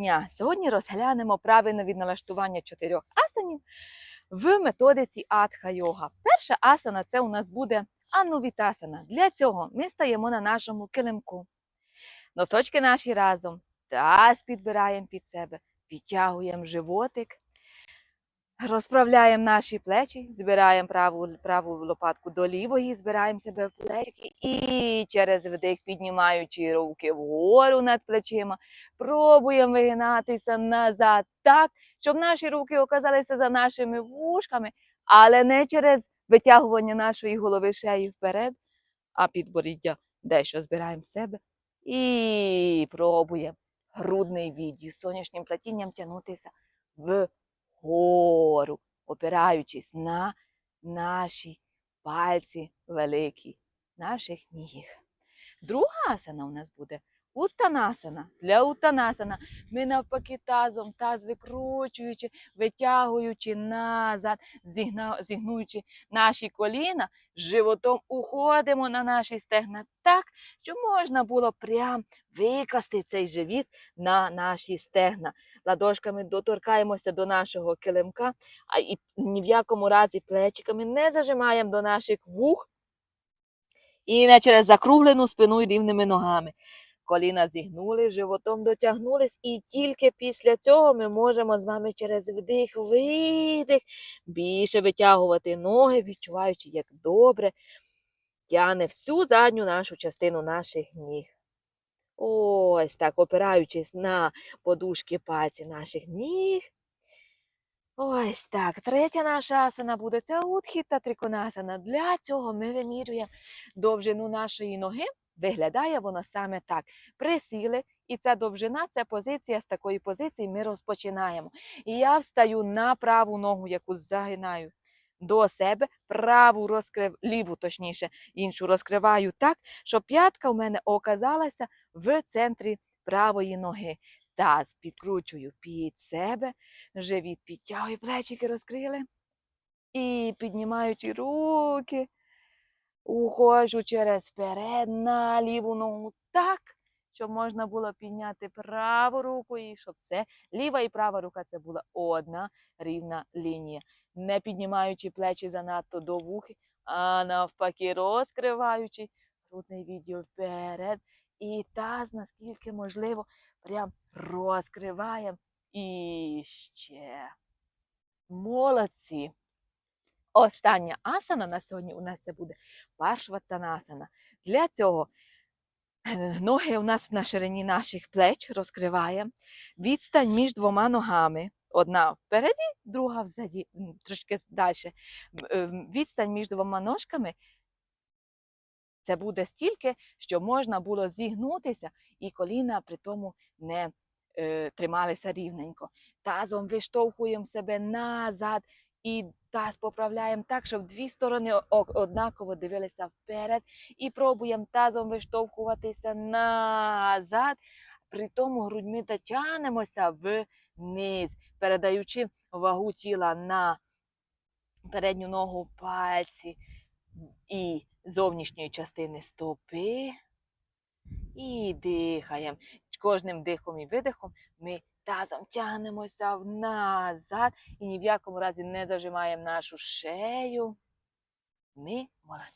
дня. Сьогодні розглянемо правильне відналаштування чотирьох асанів в методиці Атха Йога. Перша асана це у нас буде анувітасана. Для цього ми стаємо на нашому килимку. Носочки наші разом, таз підбираємо під себе, підтягуємо животик, розправляємо наші плечі, збираємо праву, праву лопатку до лівої, збираємо себе в плечики і через вдих, піднімаючи руки вгору над плечима, пробуємо вигинатися назад так, щоб наші руки оказалися за нашими вушками, але не через витягування нашої голови шеї вперед, а підборіддя дещо збираємо в себе і пробуємо грудний відділ сонячним платінням тягнутися вгору, опираючись на наші пальці великі, наших ніг. Друга асана у нас буде Уттанасана. Для Уттанасана ми навпаки тазом, таз викручуючи, витягуючи назад, зігнуючи наші коліна, животом уходимо на наші стегна так, щоб можна було прям викласти цей живіт на наші стегна. Ладошками доторкаємося до нашого килимка, а і ні в якому разі плечиками не зажимаємо до наших вух і не через закруглену спину і рівними ногами. Коліна зігнули, животом дотягнулись, і тільки після цього ми можемо з вами через вдих, видих більше витягувати ноги, відчуваючи, як добре тягне всю задню нашу частину наших ніг. Ось так, опираючись на подушки пальці наших ніг. Ось так. Третя наша асана буде це утхіта триконасана. Для цього ми вимірюємо довжину нашої ноги. Виглядає воно саме так. Присіли, і ця довжина, це позиція з такої позиції ми розпочинаємо. І я встаю на праву ногу, яку загинаю до себе, праву розкрив, ліву, точніше, іншу розкриваю так, щоб п'ятка в мене оказалася в центрі правої ноги. Таз підкручую під себе, живіт підтягую, плечики розкрили. І піднімаючи руки, уходжу через вперед на ліву ногу так, щоб можна було підняти праву руку, і щоб це ліва і права рука це була одна рівна лінія. Не піднімаючи плечі занадто до вухи, а навпаки, розкриваючи грудний відділ вперед. І таз, наскільки можливо, прям розкриваємо. І ще. Молодці. Остання асана на сьогодні у нас це буде паршватанасана. Для цього е, ноги у нас на ширині наших плеч розкриваємо. Відстань між двома ногами. Одна впереді, друга взаді, трошки далі. Відстань між двома ножками це буде стільки, що можна було зігнутися, і коліна при тому не е, трималися рівненько. Тазом виштовхуємо себе назад і таз поправляємо так, щоб дві сторони однаково дивилися вперед. І пробуємо тазом виштовхуватися назад. При тому грудьми дотягнемося вниз, передаючи вагу тіла на передню ногу пальці і зовнішньої частини стопи. І дихаємо. Кожним дихом і видихом ми тазом тягнемося назад і ні в якому разі не зажимаємо нашу шею. Ми молодці.